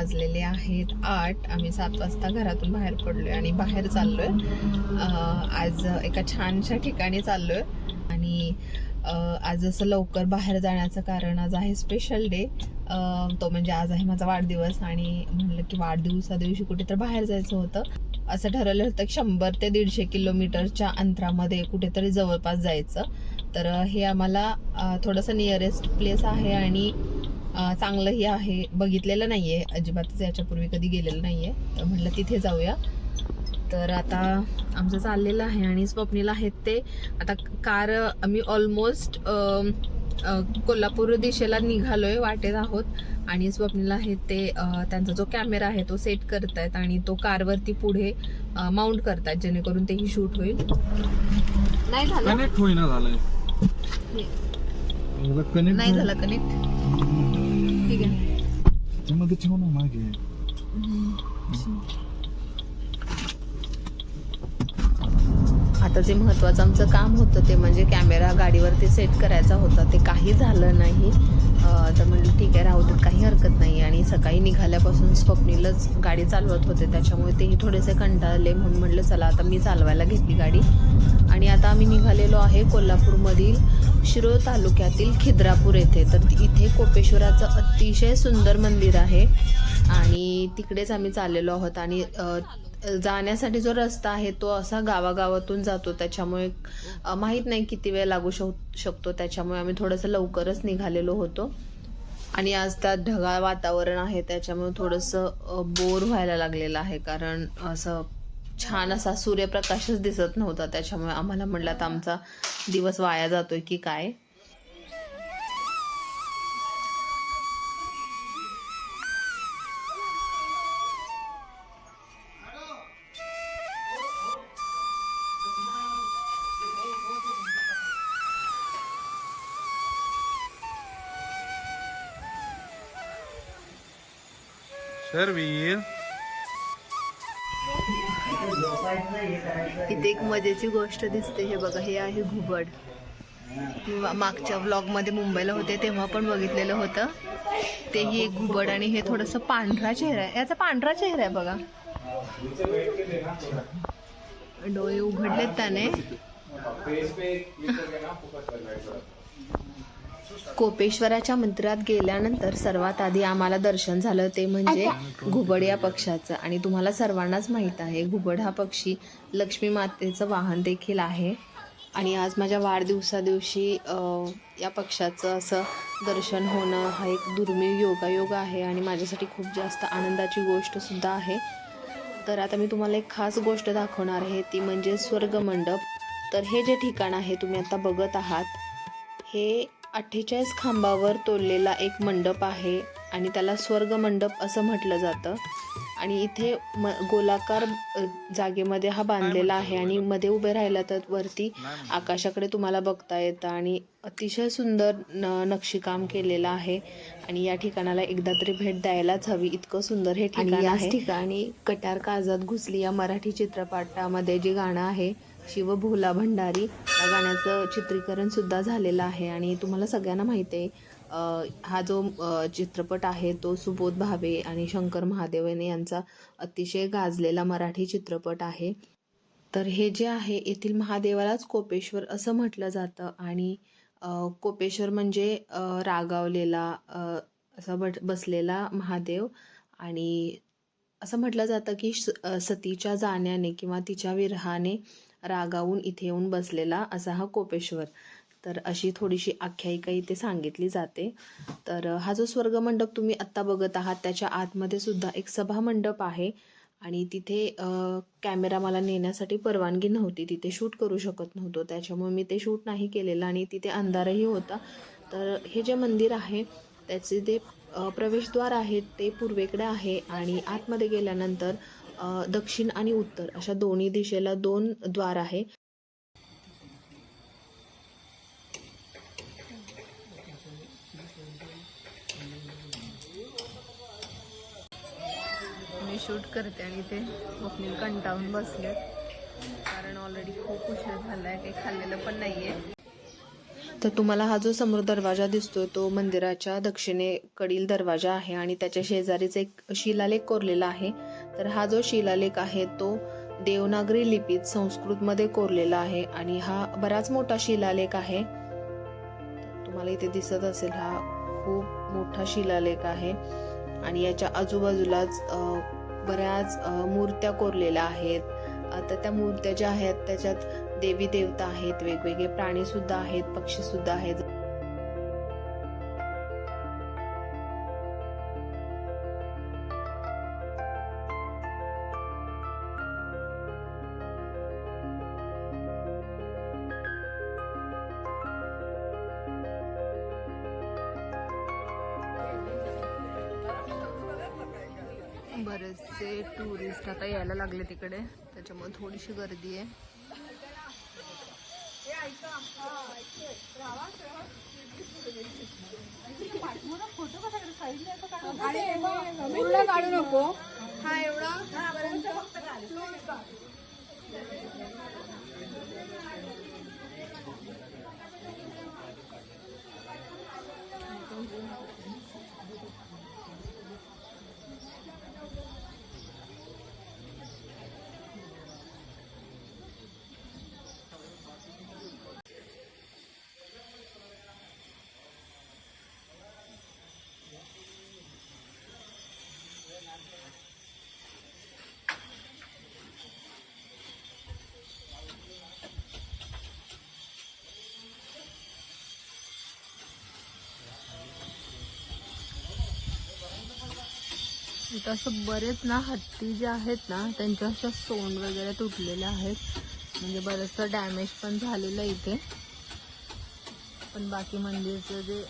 वाजलेले आहेत आठ. आम्ही सात वाजता घरातून बाहेर पडलोय आणि बाहेर चाललोय. आज एका छानशा ठिकाणी चाललोय. आणि आज असं लवकर बाहेर जाण्याचं कारण आज आहे स्पेशल डे तो म्हणजे आज आहे माझा वाढदिवस आणि म्हणलं की वाढदिवसा दिवशी कुठे तर बाहेर जायचं होतं. असं ठरवलं होतं की शंभर ते दीडशे किलोमीटरच्या अंतरामध्ये कुठेतरी जवळपास जायचं. तर हे आम्हाला थोडंसं नियरेस्ट प्लेस आहे आणि चांगलंही आहे. बघितलेलं नाही आहे अजिबातच याच्यापूर्वी कधी गेलेलं नाही आहे तर म्हटलं तिथे जाऊया. तर आता आमचं चाललेलं आहे आणि स्वप्नील आहेत ते. आता कार आम्ही ऑलमोस्ट कोल्हापूर दिशेला निघालोय वाटेत आहोत. आणि स्वप्नील आहेत ते त्यांचा जो कॅमेरा आहे तो सेट करतायत आणि तो कारवरती पुढे माउंट करतायत जेणेकरून तेही शूट होईल. नाही झालं? कनेक्ट होईना नाही झालं कनेक्ट ठीक आहे त्यामध्ये ठेव ना मागे. आता जे महत्त्वाचं आमचं काम होतं ते म्हणजे कॅमेरा गाडीवरती सेट करायचा होता ते काही झालं नाही. अं, तर म्हणलं ठीक आहे राहू देत काही हरकत नाही. आणि सकाळी निघाल्यापासून स्वप्नीलच गाडी चालवत होते त्याच्यामुळे तेही थोडेसे कंटाळले म्हणून म्हणलं चला आता मी चालवायला घेतली गाडी. आणि आता आम्ही निघालेलो आहे कोल्हापूरमधील शिरोळ तालुक्यातील खिद्रापूर येथे. तर इथे कोपेश्वराचं अतिशय सुंदर मंदिर आहे. आणि तिकडेच आम्ही चाललेलो आहोत. आणि जाण्यासाठी जो रस्ता आहे तो असा गावागावातून जातो. त्याच्यामुळे माहीत नाही किती वेळ लागू शक शकतो. त्याच्यामुळे आम्ही थोडंसं लवकरच निघालेलो होतो. आणि आज त्यात ढगाळ वातावरण आहे. त्याच्यामुळे थोडंसं बोर व्हायला लागलेलं आहे. कारण असं छान असा सूर्यप्रकाशच दिसत नव्हता त्याच्यामुळे आम्हाला म्हटलं आता आमचा दिवस वाया जातोय की काय. शर्वीर इथे एक मजेची गोष्ट दिसते. हे बघा हे आहे घुबड. मागच्या व्लॉगमध्ये मुंबईला होते तेव्हा पण बघितलेलं होतं. तेही एक घुबड आणि हे थोडंसं पांढरा चेहरा आहे. याचा पांढरा चेहरा आहे बघा. डोळे उघडलेत त्याने. कोपेश्वराच्या मंदिरात गेल्यानंतर सर्वात आधी आम्हाला दर्शन झालं. ते म्हणजे घुबड या पक्षाचं. आणि तुम्हाला सर्वांनाच माहीत आहे घुबड हा पक्षी लक्ष्मी मातेचं वाहन देखील आहे. आणि आज माझ्या वाढदिवसा दिवशी अं, या पक्षाचं असं दर्शन होणं हा एक दुर्मिळ योगायोग आहे आणि माझ्यासाठी खूप जास्त आनंदाची गोष्टसुद्धा आहे. तर आता मी तुम्हाला एक खास गोष्ट दाखवणार आहे. ती म्हणजे स्वर्गमंडप. तर हे जे ठिकाण आहे तुम्ही आता बघत आहात हे अठ्ठेचाळीस खांबावर तोडलेला एक मंडप आहे आणि त्याला स्वर्ग मंडप असं म्हटलं जातं. आणि इथे म गोलाकार जागेमध्ये हा बांधलेला आहे आणि मध्ये उभे राहिला तर वरती आकाशाकडे तुम्हाला बघता येतं आणि अतिशय सुंदर न नक्षीकाम केलेलं आहे. आणि या ठिकाणाला एकदा तरी भेट द्यायलाच हवी. इतकं सुंदर हे ठिकाण आहे. ठिकाणी कट्यार काळजात घुसली या मराठी चित्रपटामध्ये जे गाणं आहे शिव भोला भंडारी या गाण्याचं चित्रीकरणसुद्धा झालेलं आहे. आणि तुम्हाला सगळ्यांना माहिती आहे हा जो चित्रपट आहे तो सुबोध भावे आणि शंकर महादेवन यांचा अतिशय गाजलेला मराठी चित्रपट आहे. तर हे जे आहे येथील महादेवालाच कोपेश्वर असं म्हटलं जातं. आणि कोपेश्वर म्हणजे रागावलेला असा बट बसलेला महादेव. आणि असं म्हटलं जातं की स- सतीच्या जाण्याने किंवा तिच्या विरहाने रागावून इथे येऊन बसलेला असा हा कोपेश्वर. तर अशी थोडीशी आख्यायिका इथे सांगितली जाते. तर हा जो स्वर्गमंडप तुम्ही आत्ता बघत आहात त्याच्या आतमध्ये सुद्धा एक सभा मंडप आहे. आणि तिथे कॅमेरा मला नेण्यासाठी परवानगी नव्हती. तिथे शूट करू शकत नव्हतो. त्याच्यामुळे मी ते शूट नाही केलेलं आणि तिथे अंधारही होता. तर हे जे मंदिर आहे त्याचे जे प्रवेशद्वार आहे ते पूर्वेकडे आहे. आणि आतमध्ये गेल्यानंतर दक्षिण आणि उत्तर. अशा दोन्ही दिशेला दोन द्वार आहे. मी शूट करते आणि ते स्वप्नील कंटाळून बसले. कारण ऑलरेडी खूप उशीर झालाय काही खाल्लेलं पण नाहीये. तर तुम्हाला हा जो समोर दरवाजा दिसतोय तो मंदिराच्या दक्षिणेकडील दरवाजा आहे आणि त्याच्या शेजारीच एक शिलालेख कोरलेला आहे. तर हा जो शिलालेख आहे तो देवनागरी लिपीत संस्कृतमध्ये कोरलेला आहे आणि हा बराच मोठा शिलालेख आहे. तुम्हाला इथे दिसत असेल हा खूप मोठा शिलालेख आहे आणि याच्या आजूबाजूलाच बऱ्याच मूर्त्या कोरलेल्या आहेत. आता त्या मूर्त्या ज्या आहेत त्याच्यात देवी देवता आहेत वेगवेगळे प्राणीसुद्धा आहेत पक्षीसुद्धा आहेत. बरेचसे टुरिस्ट आता यायला लागले तिकडे. त्याच्यामुळे थोडीशी गर्दी आहे. पूर्ण काढू नको. हा एवढा? तिथं असं बरेच ना हत्ती जे आहेत ना त्यांच्या अशा सोंड वगैरे तुटलेल्या आहेत. म्हणजे बरंचसं डॅमेज पण झालेलं आहे इथे. पण बाकी मंदिरचं जे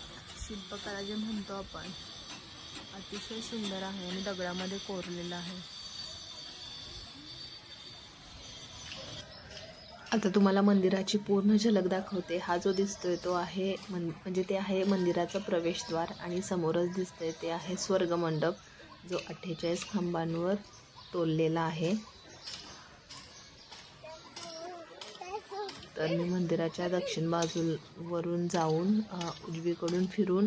शिल्पकला जे म्हणतो आपण अतिशय सुंदर आहे आणि दगडामध्ये कोरलेलं आहे. आता तुम्हाला मंदिराची पूर्ण झलक दाखवते. हा जो दिसतोय तो आहे मन म्हणजे ते आहे मंदिराचं प्रवेशद्वार आणि समोरच दिसतंय ते आहे स्वर्गमंडप. जो अठ्ठेचाळीस खांबांवर तोललेला आहे. तर मी मंदिराच्या दक्षिण बाजूवरून जाऊन उजवीकडून फिरून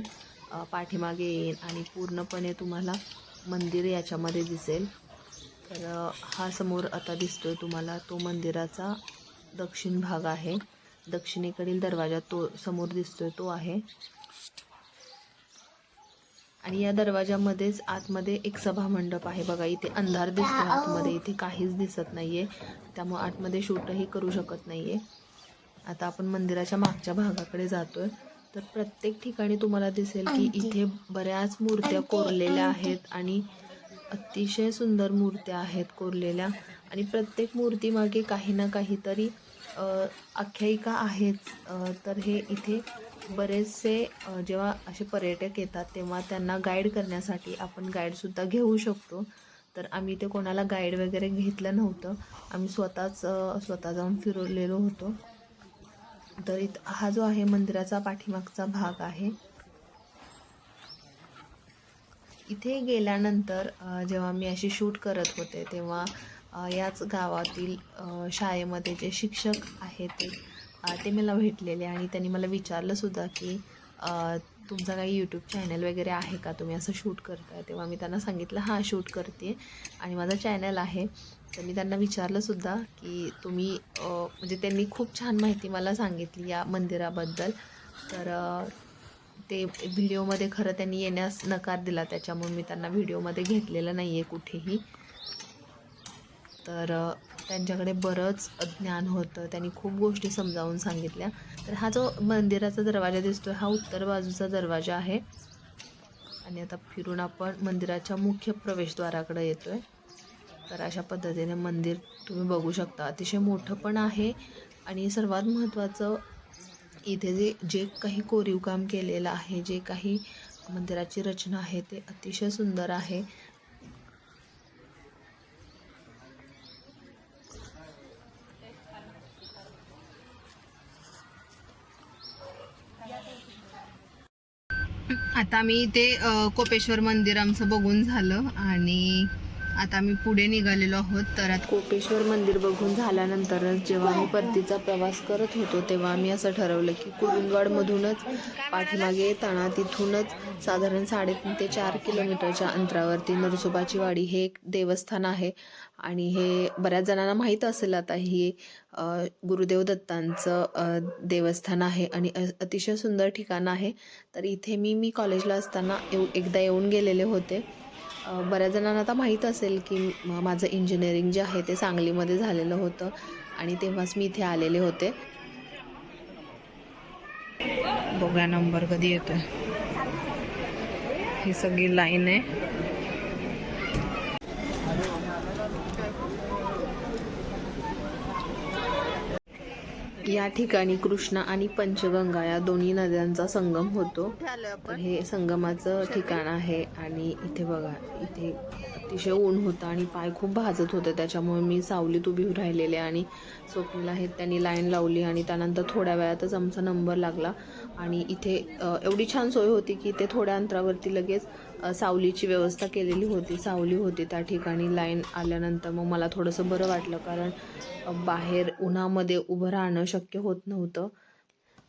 पाठीमागे येईन आणि पूर्णपणे तुम्हाला मंदिर याच्यामध्ये दिसेल. तर हा समोर आता दिसतोय तुम्हाला तो मंदिराचा दक्षिण भाग आहे. दक्षिणेकडील दरवाजा तो समोर दिसतोय तो आहे. आणि या दरवाजामध्येच आतमध्ये एक सभा मंडप आहे बघा इथे अंधार दिसतो आतमध्ये इथे काहीच दिसत नाहीये. त्यामुळे आतमध्ये शूटही करू शकत नाहीये. आता आपण मंदिराच्या मागच्या भागाकडे जातोय. तर प्रत्येक ठिकाणी तुम्हाला दिसेल की इथे बऱ्याच मूर्त्या कोरलेल्या आहेत आणि अतिशय सुंदर मूर्त्या आहेत कोरलेल्या. आणि प्रत्येक मूर्तीमागे काही ना काहीतरी आख्यायिका आहेच. तर हे इथे बरेचसे जेव्हा असे पर्यटक येतात तेव्हा त्यांना गाईड करण्यासाठी आपण गाईडसुद्धा घेऊ शकतो. तर आम्ही ते कोणाला गाईड वगैरे घेतलं नव्हतं. आम्ही स्वतःच स्वतः जाऊन फिरवलेलो होतो. तर इथ हा जो आहे मंदिराचा पाठीमागचा भाग आहे. इथे गेल्यानंतर जेव्हा मी अशी शूट करत होते तेव्हा याच गावातील शाळेमध्ये जे शिक्षक आहेत ते मला भेटलेले आणि त्यांनी मला विचारलंसुद्धा की तुमचा काही यूट्यूब चॅनल वगैरे आहे का? तुम्ही असं शूट करताय. तेव्हा मी त्यांना सांगितलं हां शूट करते. आणि माझा चॅनल आहे. तर मी त्यांना विचारलंसुद्धा की तुम्ही म्हणजे त्यांनी खूप छान माहिती मला सांगितली या मंदिराबद्दल. तर ते व्हिडिओमध्ये खरं त्यांनी येण्यास नकार दिला. त्याच्यामुळे मी त्यांना व्हिडिओमध्ये घेतलेलं नाही आहे कुठेही. तर त्यांच्याकडे बरंच ज्ञान होतं. त्यांनी खूप गोष्टी समजावून सांगितल्या. तर हा जो मंदिराचा दरवाजा दिसतो हा उत्तर बाजूचा दरवाजा आहे. आणि आता फिरून आपण मंदिराच्या मुख्य प्रवेशद्वाराकडे येतो आहे तर अशा पद्धतीने मंदिर तुम्ही बघू शकता. अतिशय मोठं पण आहे. आणि सर्वात महत्त्वाचं इथे जे जे काही कोरीव काम केलेलं आहे जे काही मंदिराची रचना आहे ते अतिशय सुंदर आहे. आता मी इथे कोपेश्वर मंदिर आमचं बघून झालं आणि आता आम्ही पुढे निघालेलो आहोत. तर आता कोपेश्वर मंदिर बघून झाल्यानंतरच जेव्हा आम्ही परतीचा प्रवास करत होतो तेव्हा आम्ही असं ठरवलं की कुरुंदवाडमधूनच पाठीमागे येताना तिथूनच साधारण साडेतीन ते चार किलोमीटरच्या अंतरावरती नरसोबाची वाडी हे एक देवस्थान आहे. आणि हे बऱ्याच जणांना माहीत असेल आता ही गुरुदेव दत्तांचं देवस्थान आहे आणि अतिशय सुंदर ठिकाण आहे. तर इथे मी मी कॉलेजला असताना येऊ एकदा येऊन गेलेले होते. बऱ्याच जणांना आता माहीत असेल की माझं इंजिनिअरिंग जे आहे ते सांगलीमध्ये झालेलं होतं आणि तेव्हाच मी इथे आलेले होते. बघा नंबर कधी येतोय. ही सगळी लाईन आहे. या ठिकाणी कृष्णा आणि पंचगंगा या दोन्ही नद्यांचा संगम होतो. तर हे संगमाचं ठिकाण आहे आणि इथे बघा इथे अतिशय ऊन होतं आणि पाय खूप भाजत होते. त्याच्यामुळे मी सावलीत उभी राहिलेले आणि स्वप्नीला आहेत त्यांनी लाईन लावली आणि त्यानंतर थोड्या वेळातच आमचा नंबर लागला. आणि इथे एवढी छान सोय होती की ते थोड्या अंतरावरती लगेच सावलीची व्यवस्था केलेली होती. सावली होती त्या ठिकाणी. लाईन आल्यानंतर मग मला थोडंसं बरं वाटलं कारण बाहेर उन्हामध्ये उभं राहणं शक्य होत नव्हतं.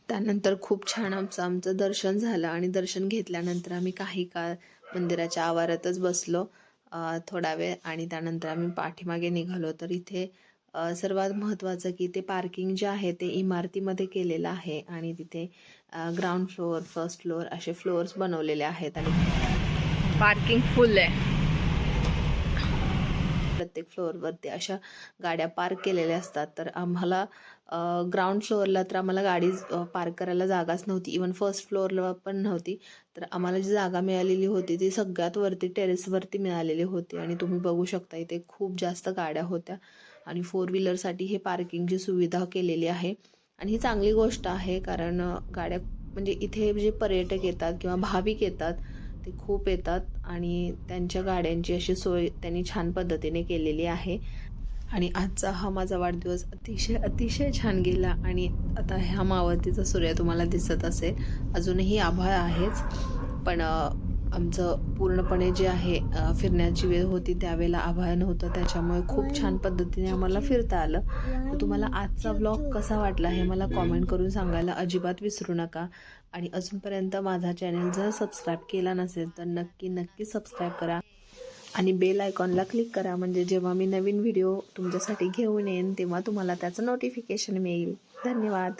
त्यानंतर खूप छान आमचं आमचं दर्शन झालं आणि दर्शन घेतल्यानंतर आम्ही काही काळ मंदिराच्या आवारातच बसलो थोडा वेळ आणि त्यानंतर आम्ही पाठीमागे निघालो. तर इथे सर्वात महत्त्वाचं की ते पार्किंग जे आहे ते इमारतीमध्ये केलेलं आहे आणि तिथे ग्राउंड फ्लोअर फर्स्ट फ्लोअर असे फ्लोअर्स बनवलेले आहेत आणि पार्किंग फुल आहे. प्रत्येक फ्लोअरवरती अशा गाड्या पार्क केलेल्या असतात. तर आम्हाला ग्राउंड फ्लोअरला तर आम्हाला गाडी पार्क करायला जागाच नव्हती. इवन फर्स्ट फ्लोअरला पण नव्हती. तर आम्हाला जी जागा मिळालेली होती ती सगळ्यात वरती टेरेसवरती मिळालेली होती. आणि तुम्ही बघू शकता इथे खूप जास्त गाड्या होत्या. आणि फोर व्हीलरसाठी हे पार्किंगची सुविधा केलेली आहे. आणि ही चांगली गोष्ट आहे कारण गाड्या म्हणजे इथे जे पर्यटक येतात किंवा भाविक येतात ते खूप येतात आणि त्यांच्या गाड्यांची अशी सोय त्यांनी छान पद्धतीने केलेली आहे. आणि आजचा हा माझा वाढदिवस अतिशय अतिशय छान गेला आणि आता ह्या मावळतीचा सूर्य तुम्हाला दिसत असेल. अजूनही आभाळ आहेच. पण आमचं पूर्णपणे जे आहे फिरण्याची वेळ होती त्यावेळेला आभाळ नव्हतं त्याच्यामुळे खूप छान पद्धतीने आम्हाला फिरता आलं. तर तुम्हाला आजचा ब्लॉग कसा वाटला हे मला कॉमेंट करून सांगायला अजिबात विसरू नका. आणि अजूनपर्यंत माझा चॅनल जर सबस्क्राईब केला नसेल तर नक्की नक्की सबस्क्राईब करा. आणि बेल आयकॉनला क्लिक करा. म्हणजे जेव्हा मी नवीन व्हिडिओ तुमच्यासाठी घेऊन येईन तेव्हा तुम्हाला त्याचं नोटिफिकेशन मिळेल. धन्यवाद.